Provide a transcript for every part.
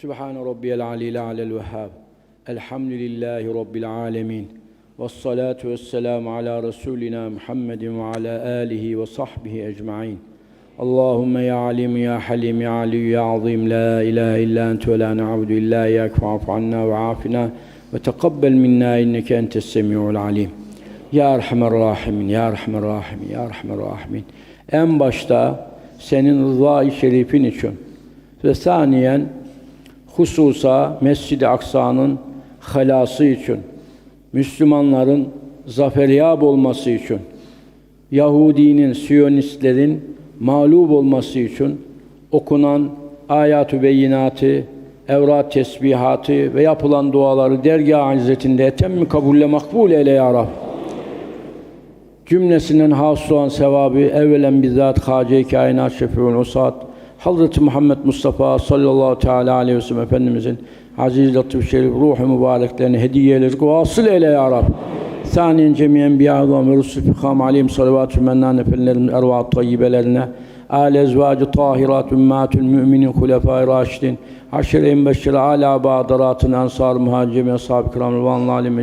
Sübhane Rabbiyel Aliyil Alel Vehhab. Elhamdülillahi Rabbil Alemin. Ve salatu ve selamu ala Resulina Muhammedin ve ala alihi ve sahbihi ecma'in. Allahümme ya alim ya halim ya ali ya azim la ilahe illa ente ve la na'budu illa iyyake fa'fu anna ve afina ve tekabbel minna inneke entes semi'ul alim. Ya Erhamer Rahimin, Ya Erhamer Rahimin, Ya Erhamer Rahimin. En başta senin rıza-i şerifin için ve saniyen hususa Mescid-i Aksa'nın halası için, Müslümanların zaferyab olması için, Yahudinin, Siyonistlerin mağlup olması için okunan ayat-ı beyinatı, evrat tesbihatı ve yapılan duaları dergâh izzetinde etemmi kabulle makbul eyle ya Rab. Cümlesinden hasıl olan sevabı evvelen bizzat Hâce-i Kainat Şefi'un Usat Hazreti Muhammed Mustafa sallallahu teala aleyhi ve sellem Efendimizin aziz latif şerif ruhu mübareklerini hediye eyledik. Vasıl eyle ya Rab. Saniyen cemiyen bi'azam ve rusul fikam aleyhim salavatü mennan efendilerin ervaat tayyibelerine âle ezvacı tahirat ümmatül müminin hulefâ-i raşidin haşere-i beşşere âlâ bağdaratın ensar muhacemi ashab-ı kiram rıvanlı alim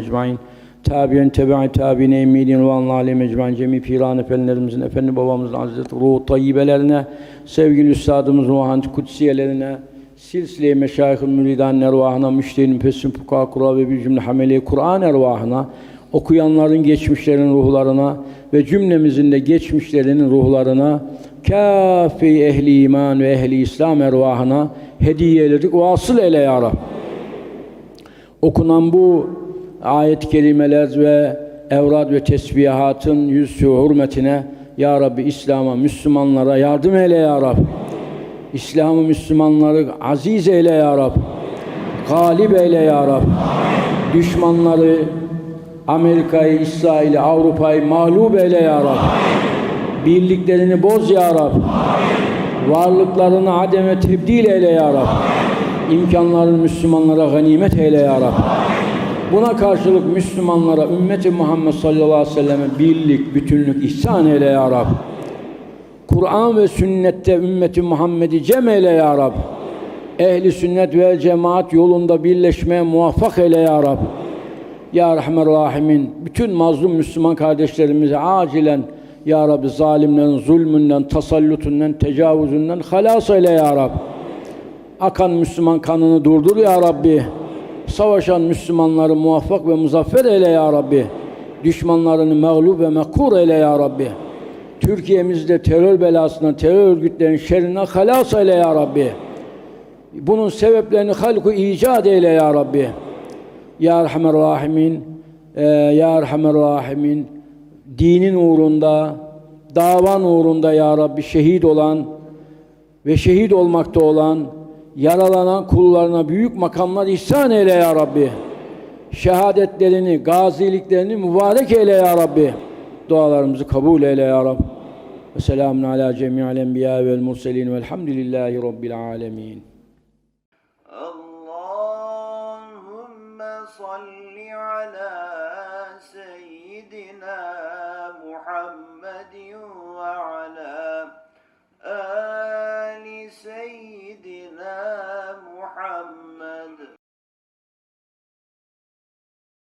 tabi'in tebe'i tabi'in emidin rıvanlı alim ecmain cemi piran efendilerimizin efendi babamızın hazreti ruhu tayyibelerine sevgili üstadımız ruhan kutsiyelerine silsile-i meşayih-i müridan ervahına müşterinin pesin fuka kura ve bir cümle hameli Kur'an ervahına okuyanların geçmişlerin ruhlarına ve cümlemizin de geçmişlerinin ruhlarına kâfi ehli iman ve ehli İslam ervahına hediye eyledik. Vasıl eyle ya Rab. Okunan bu ayet-i kerimeler ve evrad ve tesbihatın yüzü hürmetine Ya Rabbi İslam'a, Müslümanlara yardım eyle Ya Rabbi. İslam'ı, Müslümanları aziz eyle Ya Rabbi. Galip eyle Ya Rabbi. Düşmanları, Amerika'yı, İsrail'i, Avrupa'yı mağlup eyle Ya Rabbi. Birliklerini boz Ya Rabbi. Varlıklarını ademe tebdil eyle Ya Rabbi. İmkanlarını Müslümanlara ganimet eyle Ya Rabbi. Buna karşılık Müslümanlara, ümmeti Muhammed sallallahu aleyhi ve selleme birlik, bütünlük ihsan eyle ya Rab. Kur'an ve sünnette ümmeti Muhammed'i cem eyle ya Rab. Ehli sünnet ve cemaat yolunda birleşmeye muvaffak eyle ya Rab. Ya Rahman Rahimin bütün mazlum Müslüman kardeşlerimize acilen Ya Rabbi zalimlerin zulmünden, tasallutundan, tecavüzünden halas eyle Ya Rab. Akan Müslüman kanını durdur Ya Rabbi. Savaşan Müslümanları muvaffak ve muzaffer eyle Ya Rabbi. Düşmanlarını mağlup ve mekur eyle Ya Rabbi. Türkiye'mizde terör belasından, terör örgütlerinin şerrinden halas eyle Ya Rabbi. Bunun sebeplerini halku icat eyle Ya Rabbi. Ya Erhamer Rahimin, e, Ya Erhamer Rahimin, dinin uğrunda, davan uğrunda Ya Rabbi şehit olan ve şehit olmakta olan, yaralanan kullarına büyük makamlar ihsan eyle ya Rabbi. Şehadetlerini, gaziliklerini mübarek eyle ya Rabbi. Dualarımızı kabul eyle ya Rabbi. Ve selamun ala cemi'al enbiya vel murselin velhamdülillahi rabbil alemin. Allahümme salli ala